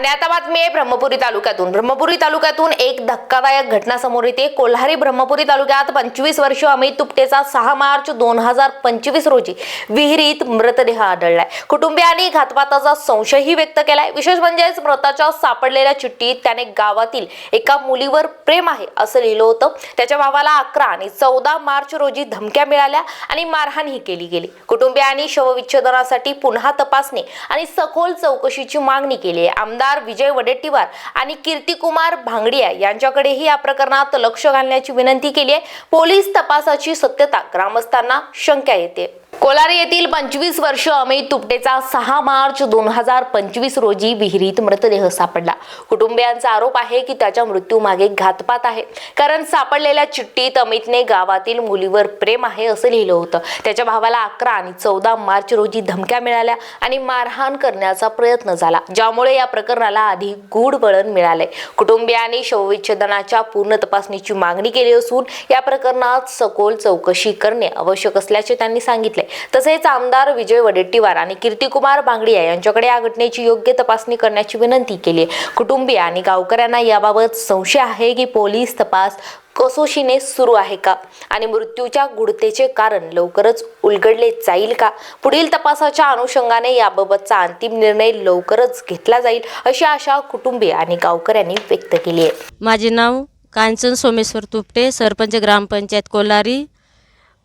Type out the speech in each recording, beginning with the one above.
आणि आता बातमी आहे ब्रह्मपुरी तालुक्यातून. ब्रह्मपुरी तालुक्यातून एक धक्कादायक घटना समोर येते. कोल्हारी ब्रह्मपुरी तालुक्यात पंचवीस वर्षीय अमित तुपटेचा सहा मार्च दोन हजार पंचवीस रोजी विहिरीत मृतदेह आढळलाय. कुटुंबियांनी घातपाताचा संशयही व्यक्त केलाय. विशेष म्हणजेच मृताच्या सापडलेल्या चिठ्ठीत त्याने गावातील एका मुलीवर प्रेम आहे असं लिहिलं होतं. त्याच्या भावाला अकरा आणि चौदा मार्च रोजी धमक्या मिळाल्या आणि मारहाणही केली गेली. कुटुंबियांनी शवविच्छेदनासाठी पुन्हा तपासणी आणि सखोल चौकशीची मागणी केली आहे. आमदार विजय वडेट्टीवार आणि कीर्तिकुमार भांगडिया यांच्याकडेही या प्रकरणात लक्ष घालण्याची विनंती केली आहे. पोलीस तपासाची सत्यता ग्रामस्थांना शंका येते. कोलारी येथील पंचवीस वर्ष अमित तुपटेचा सहा मार्च दोन हजार पंचवीस रोजी विहिरीत मृतदेह सापडला. कुटुंबियांचा आरोप आहे की त्याच्या मृत्यूमागे घातपात आहे. कारण सापडलेल्या चिठ्ठीत अमितने गावातील मुलीवर प्रेम आहे असं लिहिलं होतं. त्याच्या भावाला अकरा आणि चौदा मार्च रोजी धमक्या मिळाल्या आणि मारहाण करण्याचा प्रयत्न झाला ज्यामुळे या प्रकरणाला अधिक गूढ वळण मिळाले कुटुंबियांनी शवविच्छेदनाच्या पूर्ण तपासणीची मागणी केली असून या प्रकरणात सखोल चौकशी करणे आवश्यक असल्याचे त्यांनी सांगितले. तसेच आमदार विजय वडेट्टीवार आणि कीर्तिकुमार बांगडिया यांच्याकडे या घटनेची योग्य तपासणी करण्याची विनंती केली. आहे कुटुंबीय आणि गावकऱ्यांना याबाबत संशय आहे की पोलीस तपास कसोशीने सुरू आहे का? आणि मृत्यूच्या गुढतेचे कारण लवकरच उलगडले जाईल का? पुढील तपासाच्या अनुषंगाने याबाबतचा अंतिम निर्णय लवकरच घेतला जाईल अशी आशा कुटुंबीय आणि गावकऱ्यांनी व्यक्त केली आहे. माझे नाव कांचन सोमेश्वर तुपटे सरपंच ग्रामपंचायत कोलारी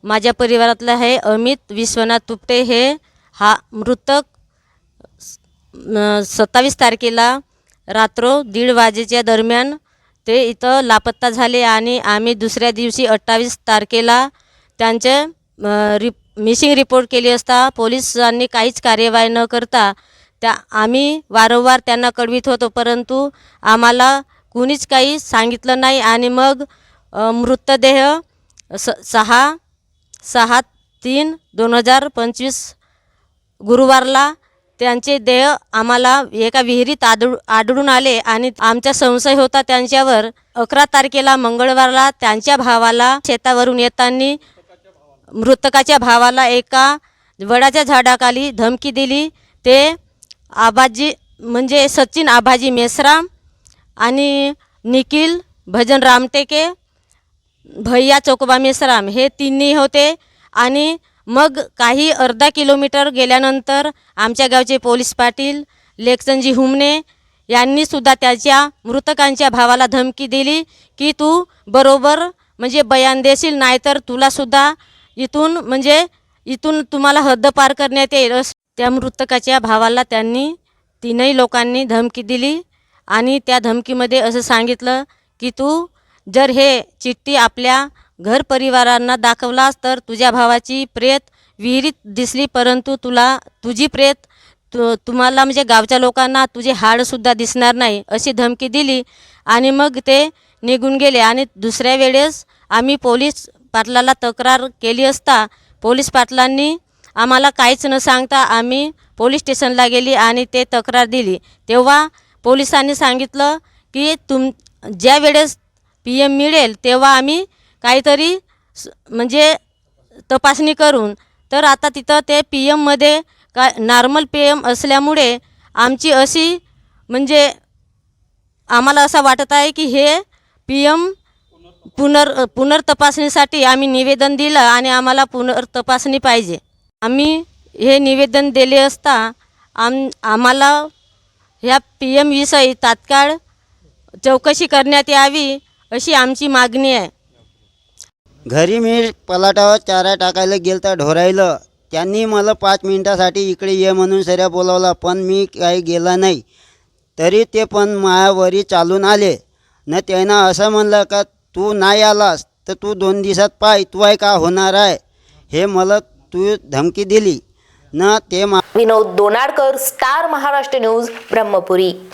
माझ्या परिवारातलं आहे अमित विश्वनाथ तुपटे हे हा मृतक सत्तावीस तारखेला रात्र दीड वाजेच्या दरम्यान ते इथं लापत्ता झाले आणि आम्ही दुसऱ्या दिवशी अठ्ठावीस तारखेला त्यांचे रिप मिसिंग रिपोर्ट केली असता पोलिसांनी काहीच कार्यवाही न करता त्या आम्ही वारंवार त्यांना कळवित होतो. परंतु आम्हाला कुणीच काही सांगितलं नाही आणि मग मृतदेह स सहा सहा तीन दोन हजार पंचवीस गुरुवारला त्यांचे देह आम्हाला एका विहिरीत आदळ आढळून आले आणि आमचा संशय होता त्यांच्यावर. अकरा तारखेला मंगळवारला त्यांच्या भावाला शेतावरून येताना मृतकाच्या भावाला एका वडाच्या झाडाखाली धमकी दिली. ते आबाजी म्हणजे सचिन आबाजी मेसराम आणि निखिल भजन रामटेके भैया चोकोबा मेसराम हे तिन्ही होते. आणि मग काही अर्धा किलोमीटर गेल्यानंतर आमच्या गावचे पोलीस पाटील लेखसंजी हुमने यांनी सुद्धा त्याच्या मृतकांच्या भावाला धमकी दिली की तू बरोबर म्हणजे बयान देशील नाहीतर तुलासुद्धा इथून म्हणजे इथून तुम्हाला हद्दपार करण्यात येईल त्या मृतकाच्या भावाला त्यांनी तीनही लोकांनी धमकी दिली. आणि त्या धमकीमध्ये असं सांगितलं की तू जर हे चिठ्ठी आपल्या घर परिवारांना दाखवलास तर तुझ्या भावाची प्रेत विहिरीत दिसली परंतु तुला तुझी प्रेत तु तुम्हाला म्हणजे गावच्या लोकांना तुझे हाडसुद्धा दिसणार नाही अशी धमकी दिली आणि मग ते निघून गेले. आणि दुसऱ्या वेळेस आम्ही पोलीस पाटलाला तक्रार केली असता पोलीस पाटलांनी आम्हाला काहीच न सांगता आम्ही पोलीस स्टेशनला गेली आणि ते तक्रार दिली. तेव्हा पोलिसांनी सांगितलं की तुम ज्या वेळेस पी एम मिळेल तेव्हा आम्ही काहीतरी स- म्हणजे तपासणी करून तर आता तिथं ते पी एममध्ये का नॉर्मल पी एम असल्यामुळे आमची अशी म्हणजे आम्हाला असं वाटत आहे की हे पी एम पुनर् पुनर्तपासणीसाठी आम्ही निवेदन दिलं आणि आम्हाला पुनर्तपासणी पाहिजे. आम्ही हे निवेदन दिले असता आम आम्हाला ह्या पी एम विषयी तात्काळ चौकशी करण्यात यावी. अशी आमची मागणी आहे. घरी मी पलाटावर चारा टाकायला गेलं तर ढोरायलं. त्यांनी मला पाच मिनटासाठी इकडे ये म्हणून सऱ्या बोलावला पण मी काही गेला नाही. तरी ते पण मायावरी चालून आले. न त्यानं असं म्हणलं का तू नाही आलास तर तू दोन दिवसात पाय तू आहे का होणार आहे? हे मला तू धमकी दिली. न ते मा विनोद दोनाडकर स्टार महाराष्ट्र न्यूज ब्रह्मपुरी.